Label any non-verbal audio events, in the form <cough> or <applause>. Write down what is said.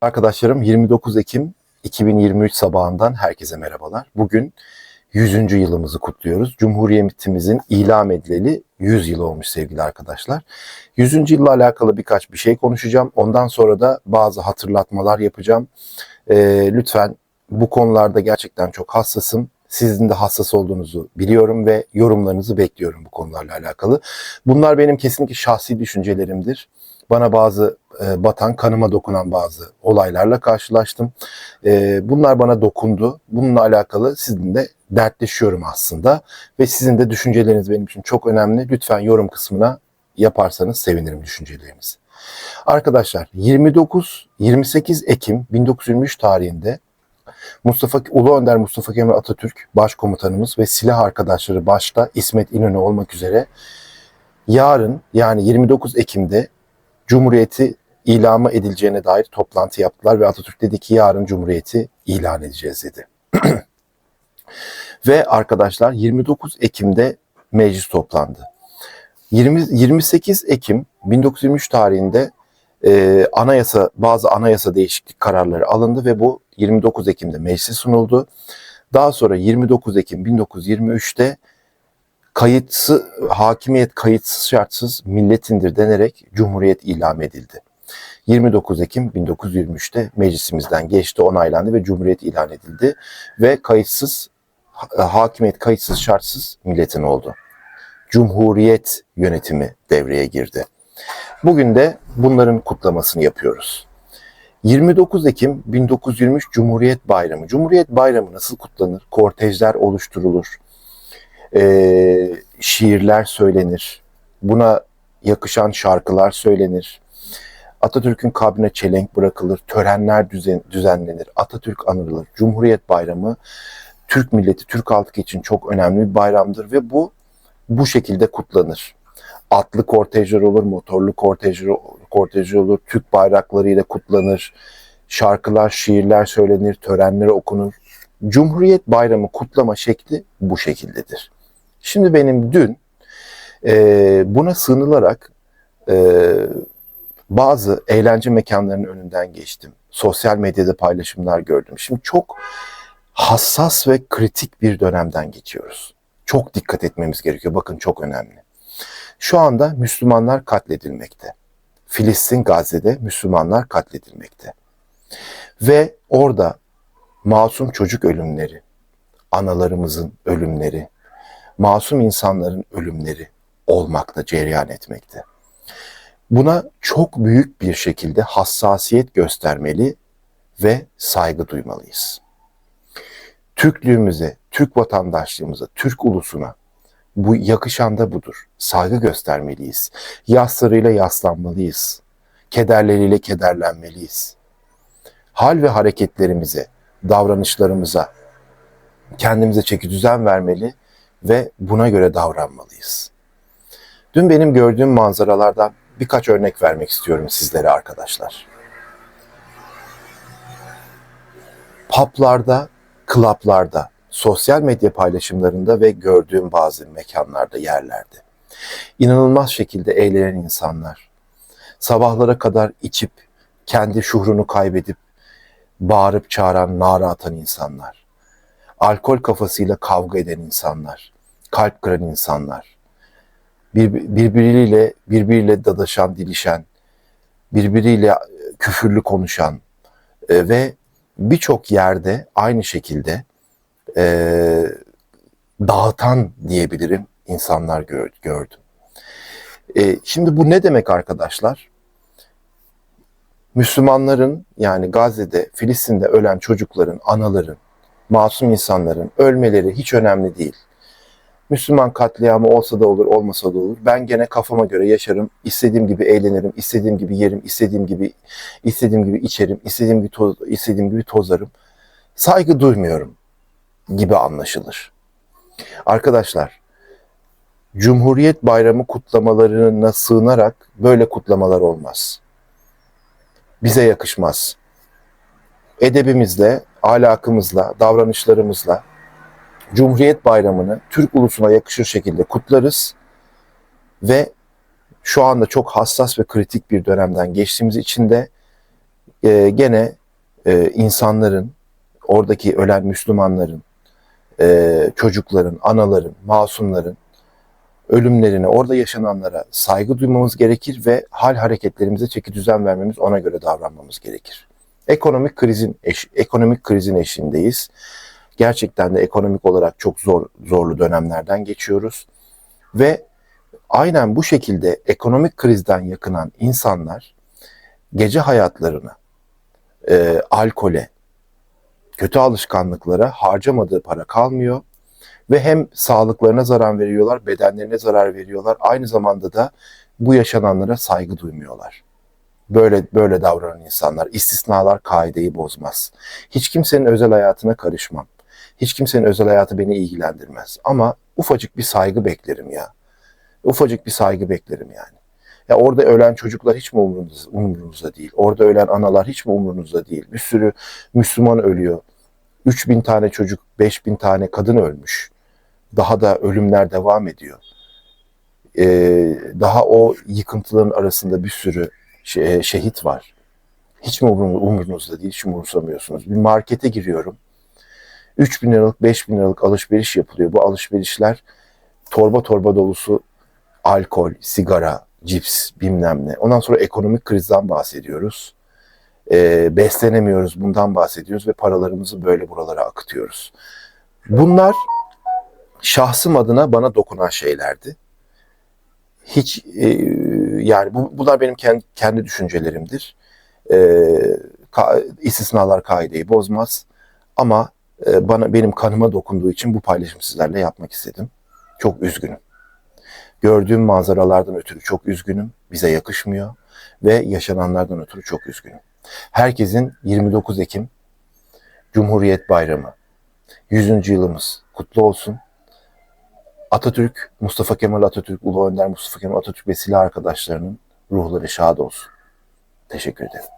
Arkadaşlarım 29 Ekim 2023 sabahından herkese merhabalar. Bugün 100. yılımızı kutluyoruz. Cumhuriyetimizin ilan edileli 100 yıl olmuş sevgili arkadaşlar. 100. yılla alakalı birkaç bir şey konuşacağım. Ondan sonra da bazı hatırlatmalar yapacağım. Ee, lütfen bu konularda gerçekten çok hassasım. Sizin de hassas olduğunuzu biliyorum ve yorumlarınızı bekliyorum bu konularla alakalı. Bunlar benim kesinlikle şahsi düşüncelerimdir. Bana bazı e, batan, kanıma dokunan bazı olaylarla karşılaştım. E, bunlar bana dokundu. Bununla alakalı sizinle dertleşiyorum aslında. Ve sizin de düşünceleriniz benim için çok önemli. Lütfen yorum kısmına yaparsanız sevinirim düşüncelerinizi. Arkadaşlar 29-28 Ekim 1923 tarihinde Mustafa Ulu Önder Mustafa Kemal Atatürk başkomutanımız ve silah arkadaşları başta İsmet İnönü olmak üzere yarın yani 29 Ekim'de Cumhuriyeti ilamı edileceğine dair toplantı yaptılar ve Atatürk dedi ki yarın Cumhuriyeti ilan edeceğiz dedi. <clears throat> ve arkadaşlar 29 Ekim'de meclis toplandı. 20, 28 Ekim 1923 tarihinde e, anayasa bazı anayasa değişiklik kararları alındı ve bu 29 Ekim'de meclise sunuldu. Daha sonra 29 Ekim 1923'te kayıtsız hakimiyet kayıtsız şartsız milletindir denerek cumhuriyet ilan edildi. 29 Ekim 1923'te meclisimizden geçti, onaylandı ve cumhuriyet ilan edildi ve kayıtsız hakimiyet kayıtsız şartsız milletin oldu. Cumhuriyet yönetimi devreye girdi. Bugün de bunların kutlamasını yapıyoruz. 29 Ekim 1923 Cumhuriyet Bayramı. Cumhuriyet Bayramı nasıl kutlanır? Kortejler oluşturulur. Ee, şiirler söylenir. Buna yakışan şarkılar söylenir. Atatürk'ün kabrine çelenk bırakılır. Törenler düzen, düzenlenir. Atatürk anılır. Cumhuriyet Bayramı Türk milleti, Türk halkı için çok önemli bir bayramdır ve bu bu şekilde kutlanır atlı kortejler olur, motorlu kortejler, kortejler olur, Türk bayraklarıyla kutlanır, şarkılar, şiirler söylenir, törenler okunur. Cumhuriyet Bayramı kutlama şekli bu şekildedir. Şimdi benim dün e, buna sığınılarak e, bazı eğlence mekanlarının önünden geçtim. Sosyal medyada paylaşımlar gördüm. Şimdi çok hassas ve kritik bir dönemden geçiyoruz. Çok dikkat etmemiz gerekiyor. Bakın çok önemli. Şu anda Müslümanlar katledilmekte. Filistin Gazze'de Müslümanlar katledilmekte. Ve orada masum çocuk ölümleri, analarımızın ölümleri, masum insanların ölümleri olmakta, cereyan etmekte. Buna çok büyük bir şekilde hassasiyet göstermeli ve saygı duymalıyız. Türklüğümüze, Türk vatandaşlığımıza, Türk ulusuna bu yakışan da budur. Saygı göstermeliyiz. Yaslarıyla yaslanmalıyız. Kederleriyle kederlenmeliyiz. Hal ve hareketlerimize, davranışlarımıza kendimize çeki düzen vermeli ve buna göre davranmalıyız. Dün benim gördüğüm manzaralardan birkaç örnek vermek istiyorum sizlere arkadaşlar. Paplarda, klaplarda, sosyal medya paylaşımlarında ve gördüğüm bazı mekanlarda, yerlerde. İnanılmaz şekilde eğlenen insanlar, sabahlara kadar içip kendi şuhrunu kaybedip bağırıp çağıran, nara atan insanlar, alkol kafasıyla kavga eden insanlar, kalp kıran insanlar, bir, birbiriyle birbiriyle dadaşan, dilişen, birbiriyle küfürlü konuşan e, ve birçok yerde aynı şekilde e, dağıtan diyebilirim insanlar gör, gördüm. E, şimdi bu ne demek arkadaşlar? Müslümanların yani Gazze'de, Filistin'de ölen çocukların, anaların, masum insanların ölmeleri hiç önemli değil. Müslüman katliamı olsa da olur, olmasa da olur. Ben gene kafama göre yaşarım. istediğim gibi eğlenirim, istediğim gibi yerim, istediğim gibi istediğim gibi içerim, istediğim gibi toz, istediğim gibi tozarım. Saygı duymuyorum gibi anlaşılır. Arkadaşlar, Cumhuriyet Bayramı kutlamalarına sığınarak böyle kutlamalar olmaz. Bize yakışmaz. Edebimizle, ahlakımızla, davranışlarımızla Cumhuriyet Bayramı'nı Türk ulusuna yakışır şekilde kutlarız ve şu anda çok hassas ve kritik bir dönemden geçtiğimiz için de e, gene e, insanların, oradaki ölen Müslümanların, e, çocukların, anaların, masumların ölümlerine, orada yaşananlara saygı duymamız gerekir ve hal hareketlerimize çeki düzen vermemiz, ona göre davranmamız gerekir. Ekonomik krizin eş, ekonomik krizin eşiğindeyiz. Gerçekten de ekonomik olarak çok zor zorlu dönemlerden geçiyoruz ve aynen bu şekilde ekonomik krizden yakınan insanlar gece hayatlarına, e, alkole, kötü alışkanlıklara harcamadığı para kalmıyor ve hem sağlıklarına zarar veriyorlar, bedenlerine zarar veriyorlar. Aynı zamanda da bu yaşananlara saygı duymuyorlar. Böyle böyle davranan insanlar, istisnalar kaideyi bozmaz. Hiç kimsenin özel hayatına karışmam. Hiç kimsenin özel hayatı beni ilgilendirmez. Ama ufacık bir saygı beklerim ya. Ufacık bir saygı beklerim yani. Ya orada ölen çocuklar hiç mi umurunuzda, umurunuzda değil? Orada ölen analar hiç mi umurunuzda değil? Bir sürü Müslüman ölüyor. 3000 tane çocuk, 5000 tane kadın ölmüş. Daha da ölümler devam ediyor. Ee, daha o yıkıntıların arasında bir sürü şehit var. Hiç mi umurun- umurunuzda değil, hiç mi umursamıyorsunuz? Bir markete giriyorum. 3000 liralık, 5000 liralık alışveriş yapılıyor. Bu alışverişler torba torba dolusu alkol, sigara, cips, bilmem ne. Ondan sonra ekonomik krizden bahsediyoruz. Ee, beslenemiyoruz, bundan bahsediyoruz ve paralarımızı böyle buralara akıtıyoruz. Bunlar şahsım adına bana dokunan şeylerdi. Hiç e, yani bu, bunlar benim kendi, kendi düşüncelerimdir. E, ka, istisnalar kaideyi bozmaz. Ama e, bana benim kanıma dokunduğu için bu paylaşımı sizlerle yapmak istedim. Çok üzgünüm. Gördüğüm manzaralardan ötürü çok üzgünüm. Bize yakışmıyor ve yaşananlardan ötürü çok üzgünüm. Herkesin 29 Ekim Cumhuriyet Bayramı 100. yılımız kutlu olsun. Atatürk, Mustafa Kemal Atatürk, Ulu Önder Mustafa Kemal Atatürk ve silah arkadaşlarının ruhları şad olsun. Teşekkür ederim.